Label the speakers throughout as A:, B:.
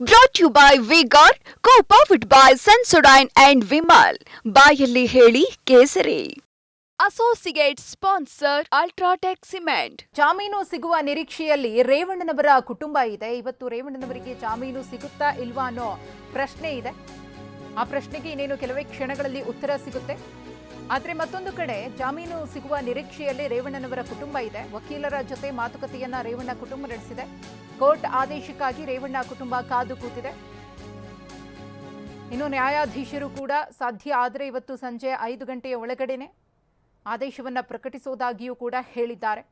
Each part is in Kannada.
A: Brought you by V Guard co powered by Sensodyne and Vimal ಬಾಯಲ್ಲಿ ಹೇಳಿ ಕೇಸರಿ. ಅಸೋಸಿಯೇಟ್ ಸ್ಪಾನ್ಸರ್ ಅಲ್ಟ್ರಾಟೆಕ್ ಸಿಮೆಂಟ್
B: ಜಾಮೀನು ಸಿಗುವ ನಿರೀಕ್ಷೆಯಲ್ಲಿ ರೇವಣ್ಣನವರ ಕುಟುಂಬ ಇದೆ. ಇವತ್ತು ರೇವಣ್ಣನವರಿಗೆ ಜಾಮೀನು ಸಿಗುತ್ತಾ ಇಲ್ವಾ ಅನ್ನೋ ಪ್ರಶ್ನೆ ಇದೆ. ಆ ಪ್ರಶ್ನೆಗೆ ಇನ್ನೇನು ಕೆಲವೇ ಕ್ಷಣಗಳಲ್ಲಿ ಉತ್ತರ ಸಿಗುತ್ತೆ. ಆದರೆ ಮತ್ತೊಂದು ಕಡೆ ಜಾಮೀನು ಸಿಗುವ ನಿರೀಕ್ಷೆಯಲ್ಲಿ ರೇವಣ್ಣನವರ ಕುಟುಂಬ ಇದೆ. ವಕೀಲರ ಜೊತೆ ಮಾತುಕತೆಯನ್ನ ರೇವಣ್ಣ ಕುಟುಂಬ ನಡೆಸಿದೆ. ಕೋರ್ಟ್ ಆದೇಶಕ್ಕಾಗಿ ರೇವಣ್ಣ ಕುಟುಂಬ ಕಾದು ಕೂತಿದೆ. ಇನ್ನು ನ್ಯಾಯಾಧೀಶರು ಕೂಡ ಸಾಧ್ಯ ಆದರೆ ಇವತ್ತು ಸಂಜೆ ಐದು ಗಂಟೆಯ ಒಳಗಡೆನೆ ಆದೇಶವನ್ನ ಪ್ರಕಟಿಸುವುದಾಗಿಯೂ ಕೂಡ ಹೇಳಿದ್ದಾರೆ.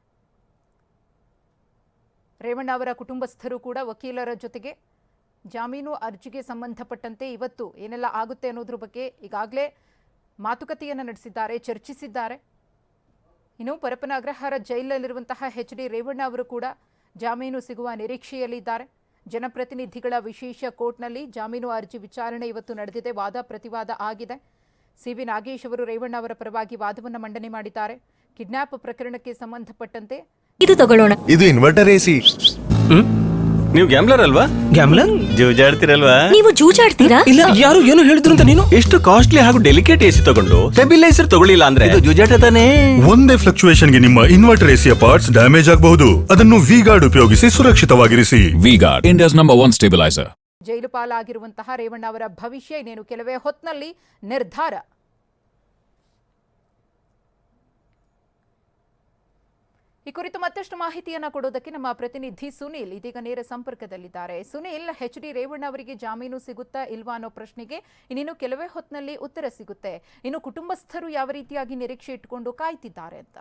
B: ರೇವಣ್ಣ ಅವರ ಕುಟುಂಬಸ್ಥರು ಕೂಡ ವಕೀಲರ ಜೊತೆಗೆ ಜಾಮೀನು ಅರ್ಜಿಗೆ ಸಂಬಂಧಪಟ್ಟಂತೆ ಇವತ್ತು ಏನೆಲ್ಲ ಆಗುತ್ತೆ ಅನ್ನೋದ್ರ ಬಗ್ಗೆ ಈಗಾಗಲೇ ಮಾತುಕತೆಯನ್ನು ನಡೆಸಿದ್ದಾರೆ ಚರ್ಚಿಸಿದ್ದಾರೆ. ಇನ್ನು ಪರಪ್ಪನ ಅಗ್ರಹಾರ ಜೈಲಲ್ಲಿರುವಂತಹ ಎಚ್ ಡಿ ರೇವಣ್ಣ ಅವರು ಕೂಡ ಜಾಮೀನು ಸಿಗುವ ನಿರೀಕ್ಷೆಯಲ್ಲಿದ್ದಾರೆ. ಜನಪ್ರತಿನಿಧಿಗಳ ವಿಶೇಷ ಕೋರ್ಟ್ನಲ್ಲಿ ಜಾಮೀನು ಅರ್ಜಿ ವಿಚಾರಣೆ ಇವತ್ತು ನಡೆದಿದೆ ವಾದ ಪ್ರತಿವಾದ ಆಗಿದೆ. ಸಿ ವಿ ನಾಗೇಶ್ ಅವರು ರೇವಣ್ಣ ಅವರ ಪರವಾಗಿ ವಾದವನ್ನು ಮಂಡನೆ ಮಾಡಿದ್ದಾರೆ. ಕಿಡ್ನಾಪ್ ಪ್ರಕರಣಕ್ಕೆ ಸಂಬಂಧಪಟ್ಟಂತೆ
C: ಇದು ತಗೊಳ್ಳೋಣ.
D: ಇದು ಇನ್ವರ್ಟರ್ ಎಸಿ
E: ನೀವು ಗ್ಯಾಮ್ಲರ್ ಅಲ್ವಾ?
F: ಗ್ಯಾಮ್ಲರ್
E: ಜೂಜಾಡ್ತಿರಲ್ವಾ?
C: ನೀವು ಜೂಜಾಡ್ತೀರಾ?
F: ಇಲ್ಲ ಯಾರು ಏನು ಹೇಳಿದ್ರು ಅಂತ ನೀನು?
E: ಎಷ್ಟು ಕಾಸ್ಟ್ಲಿ ಹಾಗೂ ಡೆಲಿಕೇಟ್ ಎಸಿ ತಗೊಂಡು ಸ್ಟೆಬಿಲೈಸರ್ ತಗೊಳ್ಳಿಲ್ಲ ಅಂದ್ರೆ? ಇದು ಜೂಜಾಟ ತಾನೇ?
D: ಒಂದೇ ಫ್ಲಕ್ಚುಯೇಷನ್ಗೆ ನಿಮ್ಮ ಇನ್ವರ್ಟರ್ ಎಸಿಯ ಪಾರ್ಟ್ಸ್ ಡ್ಯಾಮೇಜ್ ಆಗಬಹುದು. ಅದನ್ನು ವಿ ಗಾರ್ಡ್ ಉಪಯೋಗಿಸಿ ಸುರಕ್ಷಿತವಾಗಿರಿಸಿ.
G: V Guard India's number one ಜೈಲುಪಾಲ
B: ಜೈಲು ಪಾಲಾಗಿರುವಂತಹ ರೇವಣ್ಣ ಅವರ ಭವಿಷ್ಯ ಇನ್ನೇನು? ಕೆಲವೇ ಹೊತ್ತಿನಲ್ಲಿ ನಿರ್ಧಾರ. ಈ ಕುರಿತು ಮತ್ತಷ್ಟು ಮಾಹಿತಿಯನ್ನು ಕೊಡೋದಕ್ಕೆ ನಮ್ಮ ಪ್ರತಿನಿಧಿ ಸುನೀಲ್ ಇದೀಗ ನೇರ ಸಂಪರ್ಕದಲ್ಲಿದ್ದಾರೆ. ಸುನೀಲ್ ಎಚ್ ಡಿ ರೇವಣ್ಣ ಅವರಿಗೆ ಜಾಮೀನು ಸಿಗುತ್ತಾ ಇಲ್ವಾ ಅನ್ನೋ ಪ್ರಶ್ನೆಗೆ ಇನ್ನೇನು ಕೆಲವೇ ಹೊತ್ತಿನಲ್ಲಿ ಉತ್ತರ ಸಿಗುತ್ತೆ. ಇನ್ನು ಕುಟುಂಬಸ್ಥರು ಯಾವ ರೀತಿಯಾಗಿ ನಿರೀಕ್ಷೆ ಇಟ್ಟುಕೊಂಡು ಕಾಯ್ತಿದ್ದಾರೆ ಅಂತ.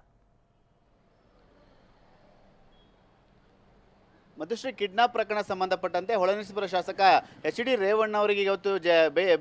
H: ಮಧುಶ್ರೀ ಕಿಡ್ನಾಪ್ ಪ್ರಕರಣ ಸಂಬಂಧಪಟ್ಟಂತೆ ಹೊಳೆನರಸೀಪುರ ಶಾಸಕ ಎಚ್ ಡಿ ರೇವಣ್ಣ ಅವರಿಗೆ ಇವತ್ತು ಜ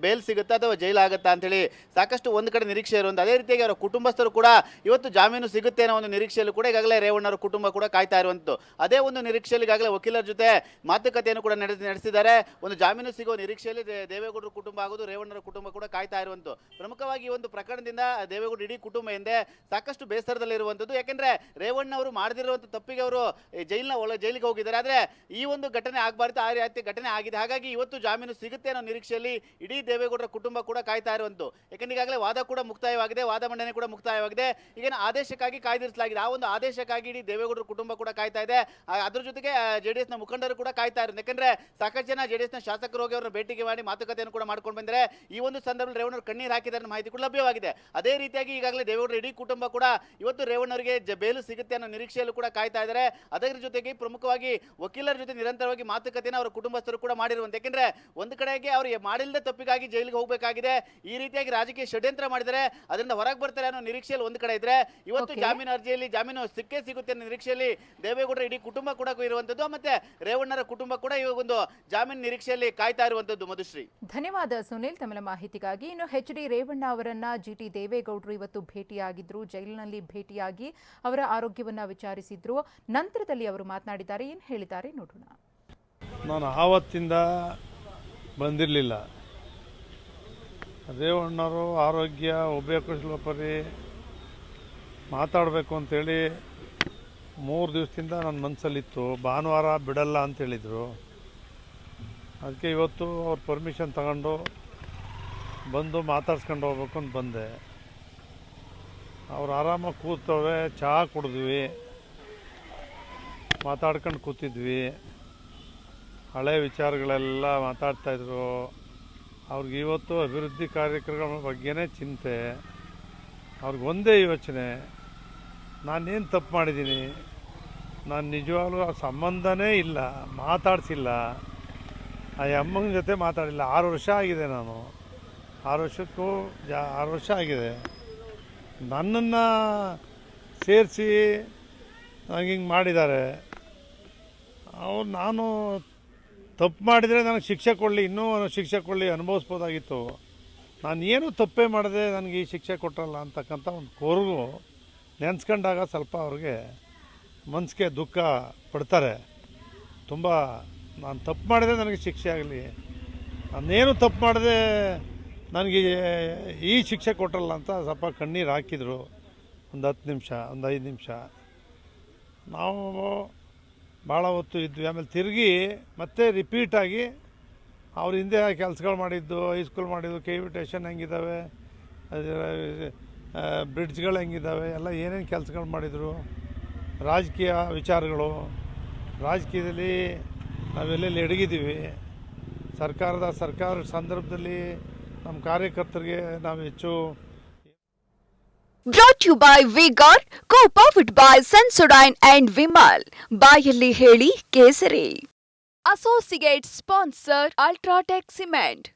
H: ಬೇಲ್ ಸಿಗುತ್ತಾ ಅಥವಾ ಜೈಲಾಗುತ್ತಾ ಅಂತೇಳಿ ಸಾಕಷ್ಟು ಒಂದು ಕಡೆ ನಿರೀಕ್ಷೆ ಇರುವಂಥ ಅದೇ ರೀತಿಯಾಗಿ ಅವರ ಕುಟುಂಬಸ್ಥರು ಕೂಡ ಇವತ್ತು ಜಾಮೀನು ಸಿಗುತ್ತೆ ಅನ್ನೋ ಒಂದು ನಿರೀಕ್ಷೆಯಲ್ಲೂ ಕೂಡ ಈಗಾಗಲೇ ರೇವಣ್ಣ ಅವರ ಕುಟುಂಬ ಕೂಡ ಕಾಯ್ತಾ ಇರುವಂಥದ್ದು ಅದೇ ಒಂದು ನಿರೀಕ್ಷೆಯಲ್ಲಿ ಈಗಾಗಲೇ ವಕೀಲರ ಜೊತೆ ಮಾತುಕತೆಯನ್ನು ಕೂಡ ನಡೆಸಿ ನಡೆಸಿದ್ದಾರೆ. ಒಂದು ಜಾಮೀನು ಸಿಗುವ ನಿರೀಕ್ಷೆಯಲ್ಲಿ ದೇವೇಗೌಡರ ಕುಟುಂಬ ಆಗೋದು ರೇವಣ್ಣರ ಕುಟುಂಬ ಕೂಡ ಕಾಯ್ತಾ ಇರುವಂಥದ್ದು ಪ್ರಮುಖವಾಗಿ ಒಂದು ಪ್ರಕರಣದಿಂದ ದೇವೇಗೌಡ ಇಡೀ ಕುಟುಂಬ ಹಿಂದೆ ಸಾಕಷ್ಟು ಬೇಸರದಲ್ಲಿರುವಂಥದ್ದು ಯಾಕೆಂದರೆ ರೇವಣ್ಣ ಅವರು ಮಾಡದಿರುವಂಥ ತಪ್ಪಿಗೆ ಅವರು ಜೈಲಿನ ಒಳ ಜೈಲಿಗೆ ಹೋಗಿದ್ದಾರೆ. ಆದರೆ ಈ ಒಂದು ಘಟನೆ ಆಗಬಾರ್ದು, ಆ ರೀತಿ ಘಟನೆ ಆಗಿದೆ. ಹಾಗಾಗಿ ಇವತ್ತು ಜಾಮೀನು ಸಿಗುತ್ತೆ ಅನ್ನೋ ನಿರೀಕ್ಷೆಯಲ್ಲಿ ಇಡೀ ದೇವೇಗೌಡರ ಕುಟುಂಬ ಕೂಡ ಕಾಯ್ತಾ ಇರುವಂತು. ಯಾಕಂದ್ರೆ ಈಗಾಗಲೇ ವಾದ ಕೂಡ ಮುಕ್ತಾಯವಾಗಿದೆ, ವಾದ ಮಂಡನೆ ಕೂಡ ಮುಕ್ತಾಯವಾಗಿದೆ. ಈಗಿನ ಆದೇಶಕ್ಕಾಗಿ ಕಾಯ್ದಿರಿಸಲಾಗಿದೆ. ಆ ಒಂದು ಆದೇಶಕ್ಕಾಗಿ ಇಡೀ ದೇವೇಗೌಡರ ಕುಟುಂಬ ಕೂಡ ಕಾಯ್ತಾ ಇದೆ. ಅದ್ರ ಜೊತೆಗೆ ಜೆ ಡಿ ಎಸ್ನ ಮುಖಂಡರು ಕೂಡ ಕಾಯ್ತಾ ಇರೋದು. ಯಾಕಂದ್ರೆ ಸಾಕಷ್ಟು ಜನ ಜೆ ಡಿ ಎಸ್ನ ಶಾಸಕರು ಹೋಗಿ ಅವರನ್ನು ಭೇಟಿಗೆ ಮಾಡಿ ಮಾತುಕತೆಯನ್ನು ಕೂಡ ಮಾಡ್ಕೊಂಡು ಬಂದರೆ ಈ ಒಂದು ಸಂದರ್ಭದಲ್ಲಿ ರೇವಣ್ಣರು ಕಣ್ಣೀರು ಹಾಕಿದ್ದಾರೆ ಮಾಹಿತಿ ಕೂಡ ಲಭ್ಯವಾಗಿದೆ. ಅದೇ ರೀತಿಯಾಗಿ ಈಗಾಗಲೇ ದೇವೇಗೌಡರ ಇಡೀ ಕುಟುಂಬ ಕೂಡ ಇವತ್ತು ರೇವಣ್ಣವರಿಗೆ ಜ- ಬೇಲು ಸಿಗುತ್ತೆ ಅನ್ನೋ ನಿರೀಕ್ಷೆಯಲ್ಲೂ ಕೂಡ ಕಾಯ್ತಾ ಇದ್ದಾರೆ. ಅದರ ಜೊತೆಗೆ ಪ್ರಮುಖವಾಗಿ ವಕೀಲರ ಜೊತೆ ನಿರಂತರವಾಗಿ ಮಾತುಕತೆಯನ್ನು ಅವರ ಕುಟುಂಬಸ್ಥರು ಕೂಡ ಮಾಡಿರುವಂತೆ. ಯಾಕೆಂದ್ರೆ ಒಂದು ಕಡೆಗೆ ಅವರು ಮಾಡಿಲ್ಲದೆ ತಪ್ಪಿಗಾಗಿ ಜೈಲಿಗೆ ಹೋಗಬೇಕಾಗಿದೆ. ಈ ರೀತಿಯಾಗಿ ರಾಜಕೀಯ ಷಡ್ಯಂತ್ರ ಮಾಡಿದರೆ ಅದರಿಂದ ಹೊರಗೆ ಬರ್ತಾರೆ ಅನ್ನೋ ನಿರೀಕ್ಷೆಯಲ್ಲಿ ಒಂದು ಕಡೆ ಇದ್ರೆ ಇವತ್ತು. ಜಾಮೀನು ಅರ್ಜಿಯಲ್ಲಿ ಜಾಮೀನು ಸಿಕ್ಕೇ ಸಿಗುತ್ತೆ ಅನ್ನೋ ನಿರೀಕ್ಷೆಯಲ್ಲಿ ದೇವೇಗೌಡರ ಇಡೀ ಕುಟುಂಬ ಕೂಡ ಇರುವಂತದ್ದು ಮತ್ತೆ ರೇವಣ್ಣರ ಕುಟುಂಬ ಕೂಡ ಇವಾಗ ಒಂದು ಜಾಮೀನು ನಿರೀಕ್ಷೆಯಲ್ಲಿ ಕಾಯ್ತಾ ಇರುವಂತದ್ದು ಮಧುಶ್ರೀ.
B: ಧನ್ಯವಾದ ಸುನಿಲ್ ತಮ್ಮ ಮಾಹಿತಿಗಾಗಿ. ಇನ್ನು ಹೆಚ್ ಡಿ ರೇವಣ್ಣ ಅವರನ್ನ ಜಿ ಟಿ ದೇವೇಗೌಡರು ಇವತ್ತು ಭೇಟಿಯಾಗಿದ್ರು ಜೈಲಿನಲ್ಲಿ ಭೇಟಿಯಾಗಿ ಅವರ ಆರೋಗ್ಯವನ್ನ ವಿಚಾರಿಸಿದ್ರು. ನಂತರದಲ್ಲಿ ಅವರು ಮಾತನಾಡಿದ್ದಾರೆ ಏನ್ ಹೇಳಿದ್ದಾರೆ, ನೋಡೋಣ.
I: ನಾನು ಆವತ್ತಿಂದ ಬಂದಿರಲಿಲ್ಲ. ರೇವಣ್ಣವರು ಆರೋಗ್ಯ ಉಭಯ ಕುಶಲೋಪರಿ ಮಾತಾಡಬೇಕು ಅಂತೇಳಿ ಮೂರು ದಿವಸದಿಂದ ನನ್ನ ಮನಸ್ಸಲ್ಲಿತ್ತು ಭಾನುವಾರ ಬಿಡಲ್ಲ ಅಂತ ಹೇಳಿದರು. ಅದಕ್ಕೆ ಇವತ್ತು ಅವ್ರ ಪರ್ಮಿಷನ್ ತಗೊಂಡು ಬಂದು ಮಾತಾಡ್ಸ್ಕೊಂಡು ಹೋಗ್ಬೇಕು ಅಂತ ಬಂದೆ. ಅವ್ರು ಆರಾಮಾಗಿ ಕೂತವೆ ಚಹಾ ಕುಡಿದ್ವಿ. ಮಾತಾಡ್ಕೊಂಡು ಕೂತಿದ್ವಿ. ಹಳೆ ವಿಚಾರಗಳೆಲ್ಲ ಮಾತಾಡ್ತಾಯಿದ್ರು ಅವ್ರಿಗೆ ಇವತ್ತು ಅಭಿವೃದ್ಧಿ ಕಾರ್ಯಕ್ರಮಗಳ ಬಗ್ಗೆನೇ ಚಿಂತೆ. ಅವ್ರಿಗೆ ಒಂದೇ ಯೋಚನೆ. ನಾನೇನು ತಪ್ಪು ಮಾಡಿದ್ದೀನಿ? ನಾನು ನಿಜವಾಗ್ಲೂ ಆ ಸಂಬಂಧನೇ ಇಲ್ಲ. ಮಾತಾಡ್ಸಿಲ್ಲ. ಆ ಅಮ್ಮನ ಜೊತೆ ಮಾತಾಡಿಲ್ಲ. ಆರು ವರ್ಷ ಆಗಿದೆ ನಾನು. ಆರು ವರ್ಷಕ್ಕೂ ಜಾ, ಆರು ವರ್ಷ ಆಗಿದೆ. ನನ್ನನ್ನು ಸೇರಿಸಿ ನನಗೆ ಹಿಂಗೆ ಮಾಡಿದ್ದಾರೆ. ಅವ್ರು ನಾನು ತಪ್ಪು ಮಾಡಿದರೆ ನನಗೆ ಶಿಕ್ಷೆ ಕೊಡಲಿ, ಇನ್ನೂ ಶಿಕ್ಷೆ ಕೊಡಲಿ ಅನುಭವಿಸ್ಬೋದಾಗಿತ್ತು. ನಾನು ಏನು ತಪ್ಪೇ ಮಾಡಿದೆ ನನಗೆ ಈ ಶಿಕ್ಷೆ ಕೊಟ್ಟರಲ್ಲ ಅಂತಕ್ಕಂಥ ಒಂದು ಕೋರ್ಗು ನೆನೆಸ್ಕೊಂಡಾಗ ಸ್ವಲ್ಪ ಅವ್ರಿಗೆ ಮನಸ್ಸಿಗೆ ದುಃಖ ಪಡ್ತಾರೆ. ತುಂಬ ನಾನು ತಪ್ಪು ಮಾಡಿದೆ ನನಗೆ ಶಿಕ್ಷೆ ಆಗಲಿ, ನಾನೇನು ತಪ್ಪು ಮಾಡಿದೆ ನನಗೆ ಈ ಶಿಕ್ಷೆ ಕೊಟ್ಟರಲ್ಲ ಅಂತ ಸ್ವಲ್ಪ ಕಣ್ಣೀರು ಹಾಕಿದರು. ಒಂದು ಹತ್ತು ನಿಮಿಷ, ಒಂದು ಐದು ನಿಮಿಷ. ನಾವು ಭಾಳ ಹೊತ್ತು ಇದ್ವಿ. ಆಮೇಲೆ ತಿರುಗಿ ಮತ್ತೆ ರಿಪೀಟಾಗಿ ಅವ್ರ ಹಿಂದೆ ಕೆಲಸಗಳು ಮಾಡಿದ್ದು ಹೈಸ್ಕೂಲ್ ಮಾಡಿದ್ದು ಕೆ ವಿ ಟೇಷನ್ ಹೆಂಗಿದ್ದಾವೆ ಬ್ರಿಡ್ಜ್ಗಳು ಹೆಂಗಿದ್ದಾವೆ ಎಲ್ಲ ಏನೇನು ಕೆಲಸಗಳು ಮಾಡಿದರು, ರಾಜಕೀಯ ವಿಚಾರಗಳು. ರಾಜಕೀಯದಲ್ಲಿ ನಾವೆಲ್ಲೆಲ್ಲಿ ಎಡಗಿದ್ದೀವಿ. ಸರ್ಕಾರದ ಸರ್ಕಾರ ಸಂದರ್ಭದಲ್ಲಿ ನಮ್ಮ ಕಾರ್ಯಕರ್ತರಿಗೆ ನಾವು ಹೆಚ್ಚು
A: brought you by V Guard co powered by Sensodyne and Vimal ಬಾಯಲ್ಲಿ ಹೇಳಿ ಕೇಸರಿ. Associate sponsor UltraTech cement